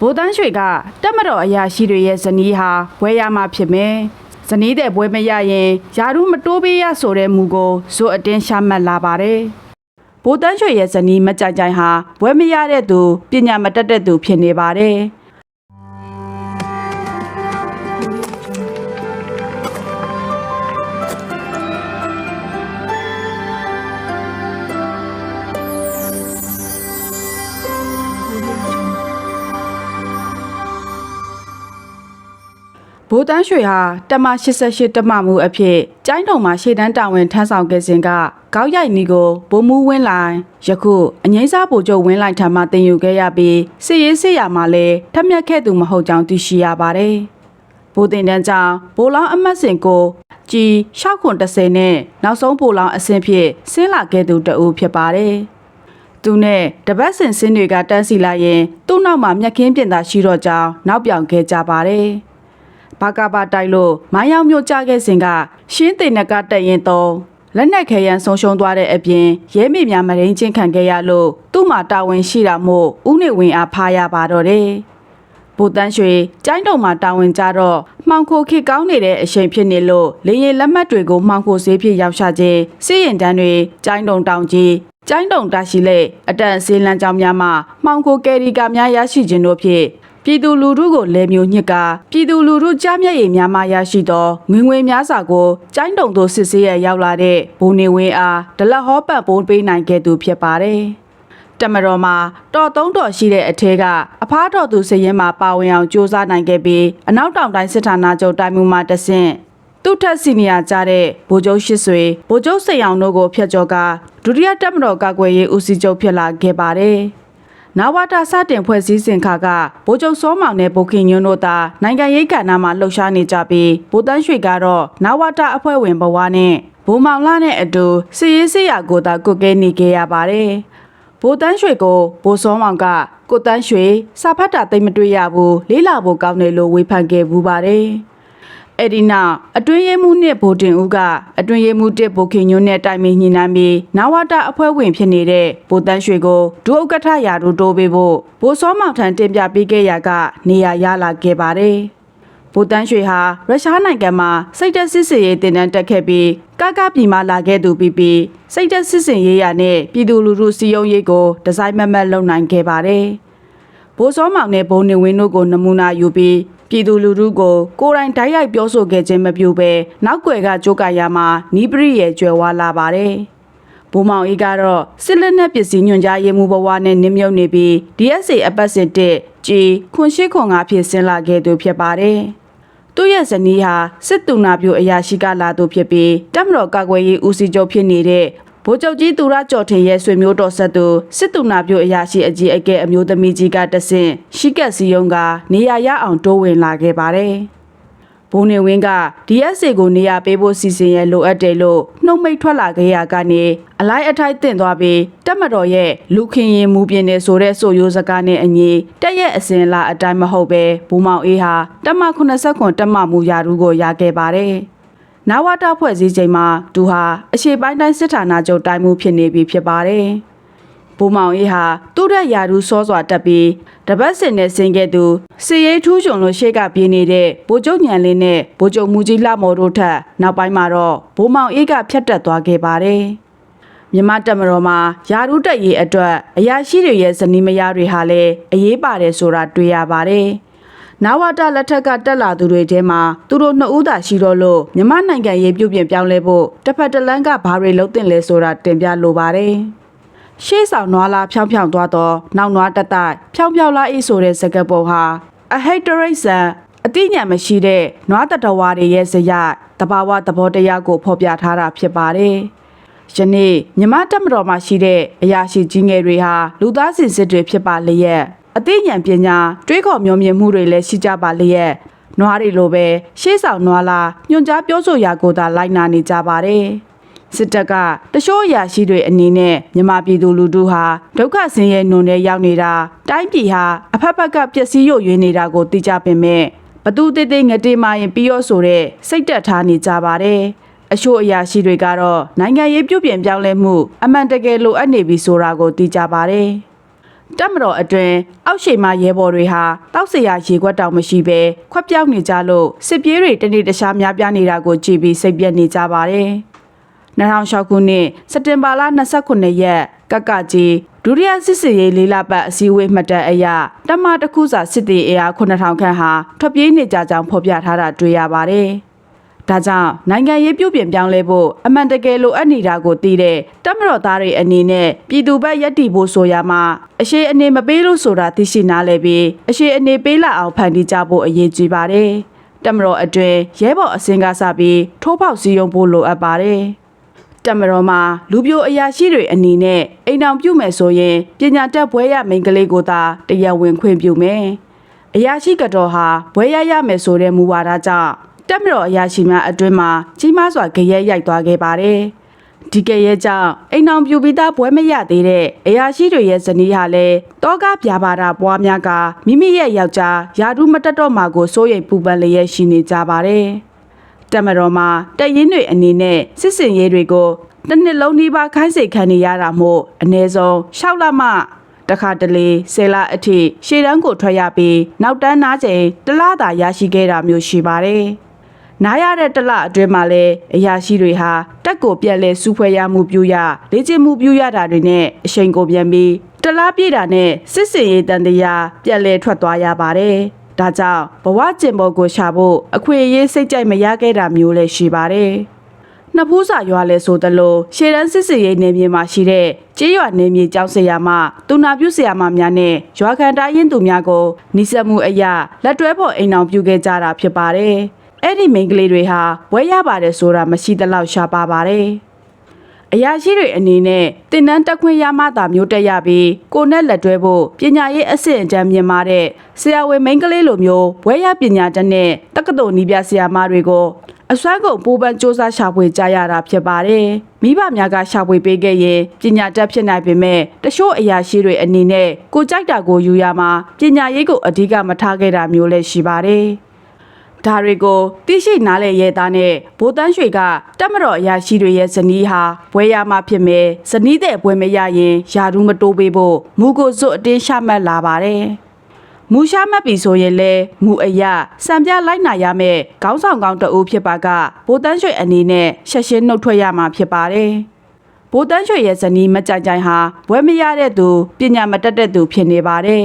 ဗိုလ်တန်းရွှေကတက်မတော်အရာရှိတွေရဲ့ဇနီးဟာဘွဲရမှာဖြစ်မယ်ဇနီးတဲ့ဘွဲမရရင်ယာရုမတိုးပေးရဆိုတဲ့မူကိုဇိုအတင်းရှာမှတ်လာပါတယ်ဗိုလ်တန်းရွှေရဲ့ဇနီးမကြိုင်ကြိုင်ဟာဘွဲမရတဲ့သူပညာမတတ်တဲ့သူဖြစ်နေပါတယ် ဗိုလ်တန်းရွှေဟာတမ88တမမှုအဖြစ်ကျိုင်းတုံမှာရှေ့တန်းတာဝန်ထမ်းဆောင်ခဲ့စဉ်ကကောက်ရိုက်နီကိုဗိုလ်မှူးဝင်းလိုင်ယခုအငိမ့်စားဗိုလ်ချုပ်ဝင်းလိုင်ထံမှတင်ယူခဲ့ရပြီးစစ်ရေးစစ်ရာမှာလည်းထက်မြက်ခဲ့သူမဟုတ်ကြောင်းသိရှိရပါတယ်။ဗိုလ်တင်တန်းကြောင့်ဗိုလ်လောင်းအမတ်စင်ကိုကြီး6ခွန်30နဲ့နောက်ဆုံးဗိုလ်လောင်းအဆင့်ဖြစ်ဆင်းလာခဲ့သူတအူးဖြစ်ပါတယ်။သူနဲ့တပတ်စင်စင်းတွေကတန်းစီလိုက်ရင်သူ့နောက်မှာမျက်ခင်းပြင်သာရှိတော့ကြောင်းနောက်ပြောင်ခဲ့ကြပါတယ်။ ဘာကဘာတိုက်လို့မိုင်းရောက်မျိုးကြခဲ့စဉ်ကရှင်းတင်နကတက်ရင်သုံးလက်နက်ခဲယမ်းဆုံးရှုံးသွားတဲ့အပြင်ရဲမိများမရင်းချင်းခံခဲ့ရလို့သူ့မှာတာဝန်ရှိတာမို့ဥနေဝင်အားဖားရပါတော့တယ်။ဘူတန်းရွှေကျိုင်းတုံမှာတာဝန်ကြတော့မှောင်ခိုခေကောင်းနေတဲ့အချိန်ဖြစ်နေလို့လေရင်လက်မှတ်တွေကိုမှောင်ခိုဈေးဖြစ်ရောက်ရှာခြင်းစီးရင်တန်းတွေကျိုင်းတုံတောင်ကြီးကျိုင်းတုံတာရှိလေအတန်ဆေးလန်းကြောင်းများမှမှောင်ခိုကယ်ရီကာများရရှိခြင်းတို့ဖြင့် ပြည်သူလူထုကိုလဲမျိုးညစ်ကပြည်သူလူထုကြားမျက်ရည်များမှရရှိသောငွေငွေများစွာကိုကျိုင်းတုံသို့စစ်ဆေးရရောက်လာတဲ့ဘုံနေဝင်းအားဒလဟောပတ်ပိုးပေးနိုင်ခဲ့သူဖြစ်ပါတယ်။တမတော်မှာတော်သုံးတော်ရှိတဲ့အထက်ကအဖားတော်သူစရင်မှာပါဝင်အောင်စ조사နိုင်ခဲ့ပြီးအနောက်တောင်တိုင်းစစ်ဌာနချုပ်တိုင်းမှုမှတဆင့်သူ့ထက်စီနီယာကြတဲ့ဗိုလ်ချုပ်ရှစ်ဆွေဗိုလ်ချုပ်စိန်အောင်တို့ကိုဖျက်ကျော်ကဒုတိယတပ်မတော်ကာကွယ်ရေးဦးစီးချုပ်ဖြစ်လာခဲ့ပါတယ်။ နာဝတာစတင်ဖွဲ့စည်းစဉ်ခါကဗိုလ်ချုပ်စောမောင်နဲ့ဗိုလ်ခင်ညွန်းတို့သာနိုင်ငံရေးကဏ္ဍမှာလှုပ်ရှားနေကြပြီးဗိုလ်တန်းရွှေကတော့နာဝတာအဖွဲ့ဝင်ဘဝနဲ့ဘိုးမောင်လာနဲ့အတူစီရေးစရာကိုသာကုတ်ကဲနေခဲ့ရပါတယ်။ဘိုးတန်းရွှေကိုဘိုးစောမောင်ကကိုတန်းရွှေစာဖတ်တာသိမ့်မတွေ့ရဘူးလေးလာဖို့ကောင်းတယ်လို့ဝေဖန်ခဲ့ဘူးပါတယ်။ အဲ့ဒီနောက်အတွင်းရေးမှုနှစ်ဘိုတင်ဦးကအတွင်းရေးမှုတစ်ဘိုခင်ညွန်းနဲ့တိုင်ပင်ညှိနှိုင်းပြီးနဝတာအဖွဲ့ဝင်ဖြစ်နေတဲ့ဘိုတန်းရွှေကိုဒုဥက္ကဋ္ဌရာထူးတိုးပေးဖို့ဘိုစောမောင်ထံတင်ပြပေးခဲ့ရကနေရာရလာခဲ့ပါတယ်။ဘူတန်းရွှေဟာရုရှားနိုင်ငံမှာစိတ်တက်စစ်စင်ရေးတင်တန်းတက်ခဲ့ပြီးကကပြည်မှာလာခဲ့သူပြီးပြီးစိတ်တက်စစ်စင်ရေးရနဲ့ပြည်သူလူထုစီယုံရေးကိုဒီဇိုင်းမတ်မတ်လုပ်နိုင်ခဲ့ပါတယ်။ဘိုးစောမောင်နဲ့ဘုံနေဝင်းတို့ကိုနမူနာယူပြီး ပြည်သူလူထုကိုကိုယ်တိုင်တိုက်ရိုက်ပြောဆိုခဲ့ခြင်းမပြုဘဲနောက်ွယ်ကကြိုးကရမှာနီးပရိရဲ့ကျွယ်ဝလာပါတယ်။ဘိုးမောင်အေးကတော့စစ်လက်နက်ပစ္စည်းညွှန်ကြားရေးမှုဘဝနဲ့နင်းမြုပ်နေပြီး DSA အပတ်စစ်တစ်ကြီးခွန်ရှိခွန်ငါဖြစ်ဆင်းလာခဲ့သူဖြစ်ပါတယ်။သူ့ရဲ့ဇနီးဟာစစ်တူနာပြိုအရာရှိကလာသူဖြစ်ပြီးတပ်မတော်ကာကွယ်ရေးဦးစီးချုပ်ဖြစ်နေတဲ့ ဗိုလ်ချုပ်ကြီးသူရကျော်ထင်ရဲ့ဆွေမျိုးတော်ဆက်သူစစ်တူနာပြိုအရာရှိအကြီးအကဲအမျိုးသမီးကြီးကတဆင့်ရှိကက်စီယုံကနေရာရအောင်တိုးဝင်လာခဲ့ပါတယ်။ဘုံနေဝင်းက DSA ကိုနေရာပေးဖို့စီစဉ်ရလိုအပ်တယ်လို့နှုတ်မိတ်ထွက်လာခဲ့ရကနေအလိုက်အထိုက်တင်သွားပြီးတက်မတော်ရဲ့လူခင်ရင်မူပြင်းနေဆိုတဲ့ဆိုရိုးစကားနဲ့အညီတက်ရဲ့အစဉ်လာအတိုင်းမဟုတ်ပဲဘူမောင်အေးဟာတက်မ89တက်မမူရာထူးကိုရခဲ့ပါတယ်။ နာဝတာဖွဲ့စည်းချိန်မှာသူဟာအရှေ့ပိုင်းတိုင်းစစ်ဌာနချုပ်တိုင်းမှုဖြစ်နေပြီဖြစ်ပါတယ်။ဘူမောင်အေးဟာသူ့ရဲ့ယာရူးစောစွာတက်ပြီးတပတ်စင်နဲ့ဆင်းခဲ့သူစီရိတ်ထူးချွန်လို့ရှေ့ကပြေးနေတဲ့ဗိုလ်ချုပ်ညံလင်းနဲ့ဗိုလ်ချုပ်မူကြီးလှမော်တို့ထက်နောက်ပိုင်းမှာတော့ဘူမောင်အေးကဖြတ်တက်သွားခဲ့ပါတယ်။မြမတက်မတော်မှာယာရူးတက်ရေးအတွက်အရာရှိတွေရဲ့ဇနီးမယားတွေဟာလည်းအရေးပါတယ်ဆိုတာတွေ့ရပါတယ်။ နာဝတာလက်ထက်ကတက်လာသူတွေထဲမှာသူတို့နှစ်ဦးသာရှိတော့လို့မြမနိုင်ငံရေးပြုပြင်ပြောင်းလဲဖို့တစ်ဖက်တစ်လမ်းကဘာတွေလုပ်တင်လဲဆိုတာတင်ပြလိုပါတယ်။ရှေ့ဆောင်နွားလာဖြောင်းဖြောင်းသွားတော့နောက်နွားတက်တိုက်ဖြောင်းဖြောင်းလာအေးဆိုတဲ့စကားပုံဟာအဟိတ်တရိတ်ဆန်အတိညာမရှိတဲ့နွားတတဝါတွေရဲ့ဇယတဘာဝသဘောတရားကိုဖော်ပြထားတာဖြစ်ပါတယ်။ယနေ့မြမတက်မတော်မှာရှိတဲ့အရာရှိကြီးငယ်တွေဟာလူသားစင်စစ်တွေဖြစ်ပါလျက် အသိဉာဏ်ပညာတွေးခေါ်မျှော်မြင်မှုတွေလည်းရှိကြပါလျက်နွားတွေလိုပဲရှေးဆောင်နွားလာညွန်ကြားပြောဆိုရာကိုသာလိုက်နာနေကြပါတယ်။စစ်တပ်ကတချို့အရာရှိတွေအနေနဲ့မြန်မာပြည်သူလူထုဟာဒုက္ခဆင်းရဲနုံနဲ့ရောက်နေတာတိုင်းပြည်ဟာအဖက်ဖက်ကပျက်စီးရွရွနေတာကိုသိကြပင်မဲ့ဘသူတေးသေးငတေးမရင်ပြီးရောဆိုတဲ့စိတ်တက်ထားနေကြပါတယ်။အချို့အရာရှိတွေကတော့နိုင်ငံရေးပြုပြင်ပြောင်းလဲမှုအမှန်တကယ်လိုအပ်နေပြီဆိုတာကိုသိကြပါတယ်။ တပ်မတော်အတွင်းအောက်ရှိမှရဲဘော်တွေဟာတောက်စရာရေခွက်တောင်မရှိဘဲခွက်ပြောက်နေကြလို့စစ်ပြေးတွေတနေ့တခြားများပြားနေတာကိုကြည်ပြီးစိတ်ပြက်နေကြပါတယ်။2006ခုနှစ်စက်တင်ဘာလ29ရက်ကကကြီးဒုတိယစစ်စစ်ရေးလေးလပတ်အစည်းအဝေးမှတ်တမ်းအရတပ်မတစ်ခုစာစစ်တီအင်အား9000ခန့်ဟာထွက်ပြေးနေကြကြောင်းဖော်ပြထားတာတွေ့ရပါတယ်။ ဒါကြောင့်နိုင်ငံရေးပြုပြင်ပြောင်းလဲဖို့အမှန်တကယ်လိုအပ်နေတာကိုသိတဲ့တပ်မတော်သားတွေအနေနဲ့ပြည်သူ့ဘက်ယက်တီဖို့ဆိုရမှာအရှိအနေမပေးလို့ဆိုတာသိရှိနားလဲပြီးအရှိအနေပေးလာအောင်ဖန်တီးကြဖို့အရေးကြီးပါတယ်။တပ်မတော်အတွင်ရဲဘော်အစင်ကစပြီးထိုးပေါက်စည်းရုံးဖို့လိုအပ်ပါတယ်။တက်မတော်မှာလူပြိုအရာရှိတွေအနေနဲ့အိမ်အောင်ပြုမယ်ဆိုရင်ပညာတတ်ဘွဲရမိန်ကလေးကိုသာတရားဝင်ခွင့်ပြုမယ်။အရာရှိကတော်ဟာဘွဲရရမယ်ဆိုတဲ့မူဝါဒကြောင့် တက်မတော်အရာရှိများအတွင်းမှာကြီးမားစွာကြရဲရိုက်သွားခဲ့ပါတယ်။ဒီကရဲကြောင့်အိမ်အောင်ပြုပြီးသားဘွဲမရသေးတဲ့အရာရှိတွေရဲ့ဇနီးဟာလည်းတောကပြာပါတာပွားများကမိမိရဲ့ယောက်ျားယာဒူးမတက်တော့မှာကိုစိုးရိမ်ပူပန်လျက်ရှိနေကြပါတယ်။တက်မတော်မှာတက်ရင်တွေအနေနဲ့စစ်စင်ရေးတွေကိုတစ်နှစ်လုံးနှီးပါခိုင်းစိတ်ခံနေရတာမို့အ ਨੇ ဆုံး6လမှတခါတလေ10လအထိရှေ့တန်းကိုထွက်ရပြီးနောက်တန်းနားချိန်တစ်လသာရရှိခဲ့တာမျိုးရှိပါတယ်။ နားရတဲ့တစ်လအတွင်းမှာလည်းအရာရှိတွေဟာတက်ကိုပြက်လဲစူးဖွဲရမှုပြုရလေ့ကျင့်မှုပြုရတာတွေနဲ့အချိန်ကိုပြန်ပြီးတစ်လားပြည့်တာနဲ့စစ်စင်ရေးတန်တရားပြက်လဲထွက်သွားရပါတယ်။ဒါကြောင့်ဘဝကျင်ပေါ်ကိုရှာဖို့အခွင့်အရေးစိတ်ကြိုက်မရခဲ့တာမျိုးလည်းရှိပါတယ်။နှစ်ဖူးစာရွာလဲဆိုသလိုရှေ့တန်းစစ်စင်ရေးနေမြေမှာရှိတဲ့ကျေးရွာနေမြေကျောင်းဆရာမတူနာပြုဆရာမများနဲ့ရွာခံတိုင်းရင်သူများကိုနှိစက်မှုအရာလက်တွဲဖို့အိမ်အောင်ပြုခဲ့ကြတာဖြစ်ပါတယ်။ အဲ့ဒီမိန်းကလေးတွေဟာဝဲရပါတယ်ဆိုတာမရှိသလောက်ရှားပါပါတယ်။အရာရှိတွေအနေနဲ့တင်နန်းတက်ခွင့်ရမှသာမျိုးတက်ရပြီးကိုနဲ့လက်တွဲဖို့ပညာရေးအဆင့်အတန်းမြင့်မားတဲ့ဆရာဝန်မိန်းကလေးလိုမျိုးဘွဲရပညာတတ်နဲ့တက္ကသိုလ်နီးပြဆရာမတွေကိုအစွမ်းကုန်ပူပန်စူးစမ်းရှာဖွေကြရတာဖြစ်ပါတယ်။မိဘများကရှာဖွေပေးခဲ့ရင်ပညာတတ်ဖြစ်နိုင်ပေမဲ့တချို့အရာရှိတွေအနေနဲ့ကိုကြိုက်တာကိုယူရမှာပညာရေးကိုအဓိကမထားခဲ့တာမျိုးလည်းရှိပါတယ်။ ဒါတွေကိုသိရှိနားလေရဲသားနဲ့ဗိုလ်တန်းရွှေကတက်မတော်အရာရှိတွေရဲ့ဇနီးဟာဘွဲရမှဖြစ်မယ်ဇနီးတဲ့ဘွဲမရရင်ယာဒူးမတိုးပေးဖို့မူကိုစွတ်အတင်းရှာမှတ်လာပါတယ်မူရှာမှတ်ပြီဆိုရင်လေမူအရစံပြလိုက်နာရမယ်ခေါင်းဆောင်ကောင်းတအူးဖြစ်ပါကဗိုလ်တန်းရွှေအနေနဲ့ရှက်ရှင်းနှုတ်ထွက်ရမှာဖြစ်ပါတယ်ဗိုလ်တန်းရွှေရဲ့ဇနီးမကြိုင်ကြိုင်ဟာဘွဲမရတဲ့သူပညာမတတ်တဲ့သူဖြစ်နေပါတယ်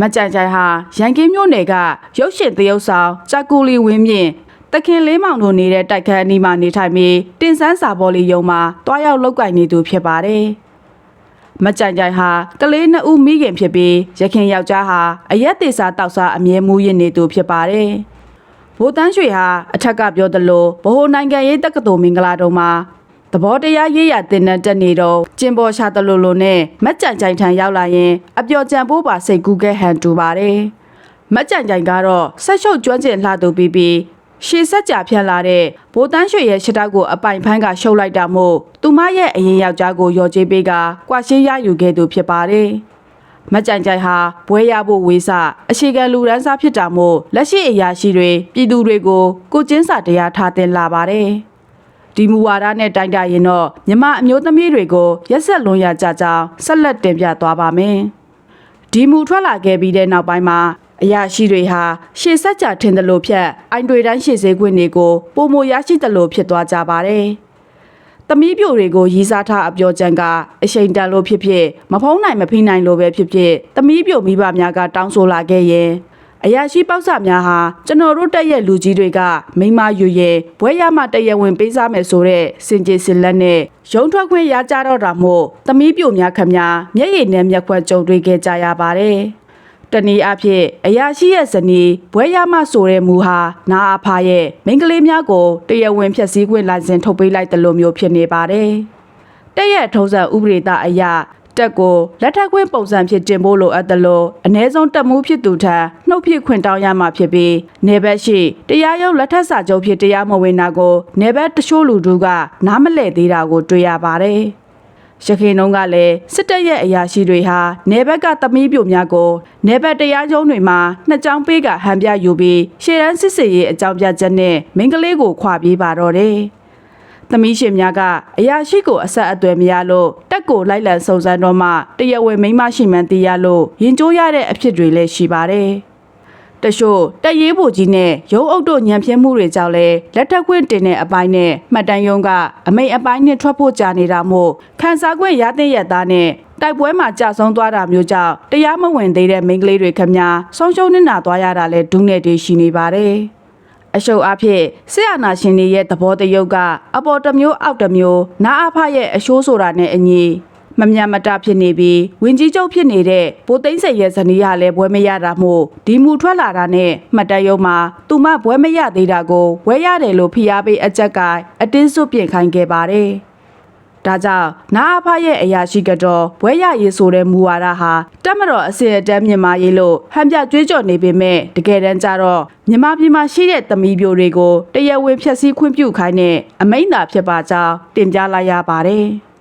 မကြိုင်ကြိုင်ဟာရန်ကင်းမြို့နယ်ကရုပ်ရှင်သရုပ်ဆောင်ကြကူလီဝင်းမြင့်တခင်လေးမောင်တို့နေတဲ့တိုက်ခန်းအနီးမှာနေထိုင်ပြီးတင်ဆန်းစာပေါ်လီယုံမှာတွားရောက်လောက်ကင်နေသူဖြစ်ပါတယ်။မကြိုင်ကြိုင်ဟာကလေးနှစ်ဦးမိခင်ဖြစ်ပြီးရခင်ယောက်ျားဟာအရက်သေးစာတောက်စားအမြဲမူးရင်နေသူဖြစ်ပါတယ်။ဘိုးတန်းရွှေဟာအထက်ကပြောသလိုဗဟိုနိုင်ငံရေးတက္ကသိုလ်မင်္ဂလာတုံးမှာ သဘောတရားရေးရတင်တဲ့တက်နေတော့ကျင်ပေါ်ရှာတလူလိုနဲ့မက်ကြိုင်ကြိုင်ထံရောက်လာရင်အပျော်ကြံပိုးပါစိတ်ကူးခဲ့ဟန်တူပါတယ်မက်ကြိုင်ကြိုင်ကတော့ဆက်ရှုပ်ကျွမ်းကျင်လှသူပြီးပြီးရှေဆက်ကြဖြတ်လာတဲ့ဘိုးတန်းရွှေရဲ့ရှစ်တောက်ကိုအပိုင်ဖန်းကရှုပ်လိုက်တာမို့သူမရဲ့အရင်ယောက်ျားကိုရော်ကြေးပေးကကွာရှင်းရယူခဲ့သူဖြစ်ပါတယ်မက်ကြိုင်ကြိုင်ဟာဘွဲရဖို့ဝေးစအခြေခံလူရန်စားဖြစ်တာမို့လက်ရှိအရာရှိတွေပြည်သူတွေကိုကိုကျင်းစာတရားထားတင်လာပါတယ်။ ဒီမူဝါဒနဲ့တိုင်းတာရင်တော့မြမအမျိုးသမီးတွေကိုရက်ဆက်လွန်ရကြကြောင်းဆက်လက်တင်ပြသွားပါမယ်။ဒီမူထွက်လာခဲ့ပြီးတဲ့နောက်ပိုင်းမှာအရာရှိတွေဟာရှေ့ဆက်ကြထင်သလိုဖြတ်အိုင်တွေတိုင်းရှေ့စေးခွင့်တွေကိုပုံမရရှိသလိုဖြစ်သွားကြပါတယ်။သမီးပြိုတွေကိုရီးစားထားအပြောချမ်းကအချိန်တန်လို့ဖြစ်ဖြစ်မဖုံးနိုင်မဖိနိုင်လို့ပဲဖြစ်ဖြစ်သမီးပြိုမိဘများကတောင်းဆိုလာခဲ့ရင် အရာရှိပေါက်စများဟာကျွန်တော်တို့တက်ရဲ့လူကြီးတွေကမိန်းမယူရင်ဘွဲရမတရဝင်ပေးစားမယ်ဆိုတဲ့စင်ကြေစင်လက်နဲ့ရုံထွက်ခွင့်ရကြတော့တာမို့သမီးပြိုများခမများမျက်ရည်နဲ့မျက်ခွက်ကြုံတွေ့ခဲ့ကြရပါတယ်။တနည်းအားဖြင့်အရာရှိရဲ့ဇနီးဘွဲရမဆိုတဲ့မူဟာနာအဖာရဲ့မိန်းကလေးများကိုတရဝင်ဖြည့်ဆည်းခွင့်လိုင်စင်ထုတ်ပေးလိုက်တယ်လို့မျိုးဖြစ်နေပါတယ်။တက်ရဲ့ထုံးစံဥပဒေသားအရ တက်ကိုလက်ထပ်ခွင့်ပုံစံဖြစ်တင်ဖို့လိုအပ်တယ်လို့အ ਨੇ ဆုံးတက်မှုဖြစ်သူထံနှုတ်ဖြစ်ခွင့်တောင်းရမှာဖြစ်ပြီးနေဘက်ရှိတရားရုံးလက်ထပ်စာချုပ်ဖြစ်တရားမဝင်တာကိုနေဘက်တချို့လူတို့ကနားမလည်သေးတာကိုတွေ့ရပါတယ်။ရခိုင်နှုံးကလည်းစစ်တပ်ရဲ့အရာရှိတွေဟာနေဘက်ကသမီးပြိုများကိုနေဘက်တရားရုံးတွေမှာနှစ်ကြောင်းပေးကဟန်ပြယူပြီးရှေ့တန်းစစ်စေးရေးအကြောင်းပြချက်နဲ့မင်းကလေးကိုခွာပြေးပါတော့တယ်။တ သမီးရှင်များကအရာရှိကိုအဆက်အသွယ်မရလို့တက်ကိုလိုက်လံစုံစမ်းတော့မှတရားဝင်မိန်းမရှိမှန်းသိရလို့ရင်ကျိုးရတဲ့အဖြစ်တွေလည်းရှိပါတယ်။တချို့တက်ရေးဖို့ကြီးနဲ့ရုံးအုပ်တို့ညံပြင်းမှုတွေကြောင့်လဲလက်ထက်ခွင့်တင်တဲ့အပိုင်းနဲ့မှတ်တမ်းရုံးကအမိတ်အပိုင်းနဲ့ထွက်ဖို့ကြာနေတာမို့ခန်းစားခွင့်ရတဲ့ရသားနဲ့တိုက်ပွဲမှာကြာဆုံးသွားတာမျိုးကြောင့်တရားမဝင်သေးတဲ့မိန်းကလေးတွေခမညာဆုံးရှုံးနေတာသွားရတာလဲဒုနဲ့တည်းရှိနေပါတယ်။ အရှုပ်အဖြစ်ဆရာနာရှင်တွေရဲ့သဘောတယုတ်ကအပေါ်တစ်မျိုးအောက်တစ်မျိုးနာအဖရဲ့အရှိုးဆိုတာနဲ့အညီမမြတ်မတဖြစ်နေပြီးဝင်ကြီးချုပ်ဖြစ်နေတဲ့ဗိုလ်သိန်းစိန်ရဲ့ဇနီးကလည်းဘွဲမရတာမို့ဒီမူထွက်လာတာနဲ့မှတ်တမ်းရုံမှာသူမဘွဲမရသေးတာကိုဝဲရတယ်လို့ဖိအားပေးအကြက်ကအတင်းစွပြင်ခိုင်းခဲ့ပါတယ်။ ဒါကြောင့်နာအဖရဲ့အရာရှိကတော့ဘွဲရရေးဆိုတဲ့မူဝါဒဟာတက်မတော်အစစ်အတမ်းမြန်မာရေးလို့ဟန်ပြကြွေးကြော်နေပေမဲ့တကယ်တမ်းကျတော့မြန်မာပြည်မှာရှိတဲ့သမီးပြိုတွေကိုတရားဝင်ဖျက်ဆီးခွင့်ပြုခိုင်းတဲ့အမိန့်သာဖြစ်ပါကြောင်းတင်ပြလိုက်ရပါတယ်။